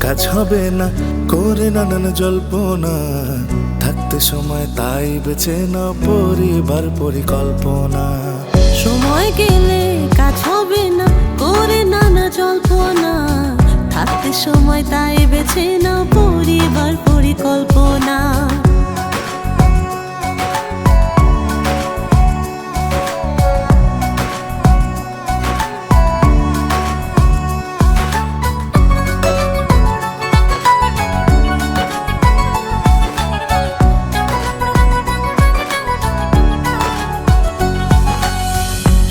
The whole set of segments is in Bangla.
কাজ হবে না। করে নানান জল্পনা, থাকতে সময় তাই বেছে না পরিবার পরিকল্পনা। সময় গেলে কাজ হবে না, করে নানা জল্পনা, থাকতে সময় তাই বেছে না পরিবার পরিকল্পনা।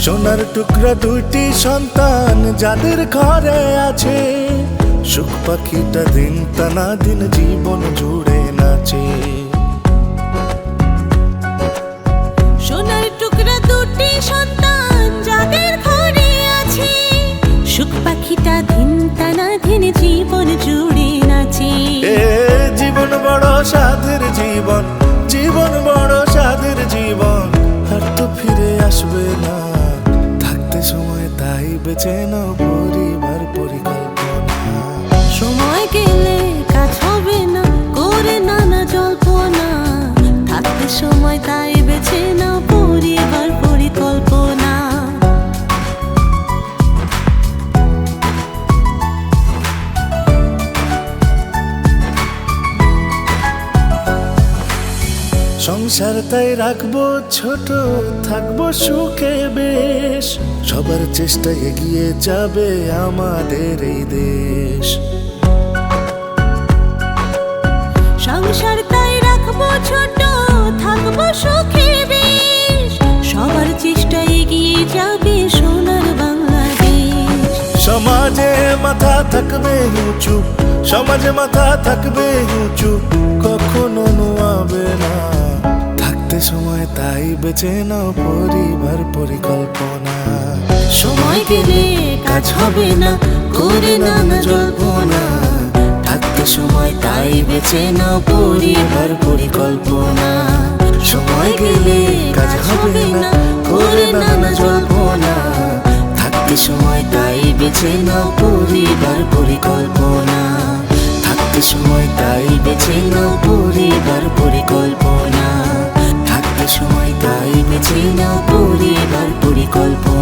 সোনার টুকরা দুইটি সন্তান যাদের ঘরে আছে সুখ পাখিটা দিন টানা দিন জীবন জুড়ে নাচে। সোনার টুকরা দুটি সন্তান যাদের ঘরে আছে সুখ পাখিটা দিন টানা দিন জীবন জুড়ে নাচে। জীবন বড় সাধের জীবন জীবন বড় সাধের জীবন আর তো ফিরে আসবে না। বেছে না পরিবার পরিকল্পনা। সময় গেলে সংসার তাই রাখব ছোট থাকব সুখে বেশ। সবার চেষ্টা এগিয়ে যাবে আমাদের এই দেশ। সংসার তাই রাখব ছোট থাকব সুখে বেশ। সবার চেষ্টা এগিয়ে যাবে সোনার বাংলাদেশ। সমাজে মাথা থাকবে উঁচু সমাজে মাথা থাকবে উঁচু কখনো নোয়াবে না। থাকতে সময় তাই বেছে নাও পরিবার পরিকল্পনা। সময় গেলে কাজ হবে না করে নানা জল্পনা। থাকতে সময় তাই বেছে নাও পরিবার পরিকল্পনা। সময় গেলে কাজ হবে না করে নানা জল্পনা। থাকতে সময় তাই বেছে নাও পরিবার পরিকল্পনা। বেছে পরিবার পরিকল্পনা